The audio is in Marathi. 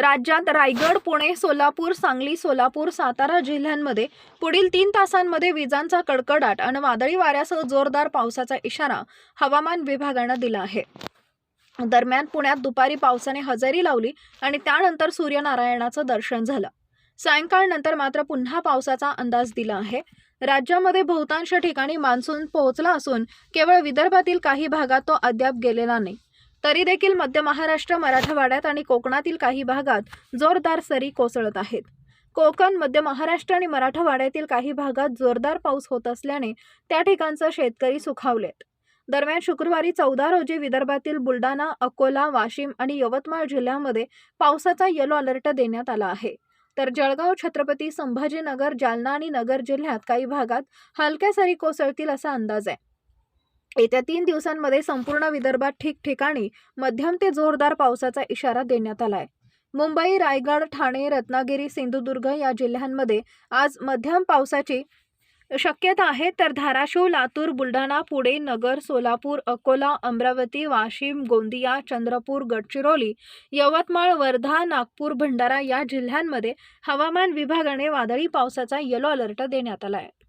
राज्यात रायगड पुणे सोलापूर सांगली सोलापूर सातारा जिल्ह्यांमध्ये पुढील तीन तासांमध्ये विजांचा कडकडाट आणि वादळी वाऱ्यासह जोरदार पावसाचा इशारा हवामान विभागानं दिला आहे. दरम्यान पुण्यात दुपारी पावसाने हजेरी लावली आणि त्यानंतर सूर्यनारायणाचं दर्शन झालं. सायंकाळनंतर मात्र पुन्हा पावसाचा अंदाज दिला आहे. राज्यामध्ये बहुतांश ठिकाणी मान्सून पोहोचला असून केवळ विदर्भातील काही भागात तो अद्याप गेलेला नाही. तरी देखील मध्य महाराष्ट्र मराठवाड्यात आणि कोकणातील काही भागात जोरदार सरी कोसळत आहेत. कोकण मध्य महाराष्ट्र आणि मराठवाड्यातील काही भागात जोरदार पाऊस होत असल्याने त्या ठिकाणचं शेतकरी सुखावलेत. दरम्यान शुक्रवारी चौदा रोजी विदर्भातील बुलडाणा अकोला वाशिम आणि यवतमाळ जिल्ह्यामध्ये पावसाचा येलो अलर्ट देण्यात आला आहे. तर जळगाव छत्रपती संभाजीनगर जालना आणि नगर जिल्ह्यात काही भागात हलक्या सरी कोसळतील असा अंदाज आहे. येत्या तीन दिवसांमध्ये संपूर्ण विदर्भात ठिकठिकाणी मध्यम ते जोरदार पावसाचा इशारा देण्यात आलाय. मुंबई रायगड ठाणे रत्नागिरी सिंधुदुर्ग या जिल्ह्यांमध्ये आज मध्यम पावसाची शक्यता आहे. तर धाराशिव लातूर बुलढाणा पुणे नगर सोलापूर अकोला अमरावती वाशिम गोंदिया चंद्रपूर गडचिरोली यवतमाळ वर्धा नागपूर भंडारा या जिल्ह्यांमध्ये हवामान विभागाने वादळी पावसाचा येलो अलर्ट देण्यात आला आहे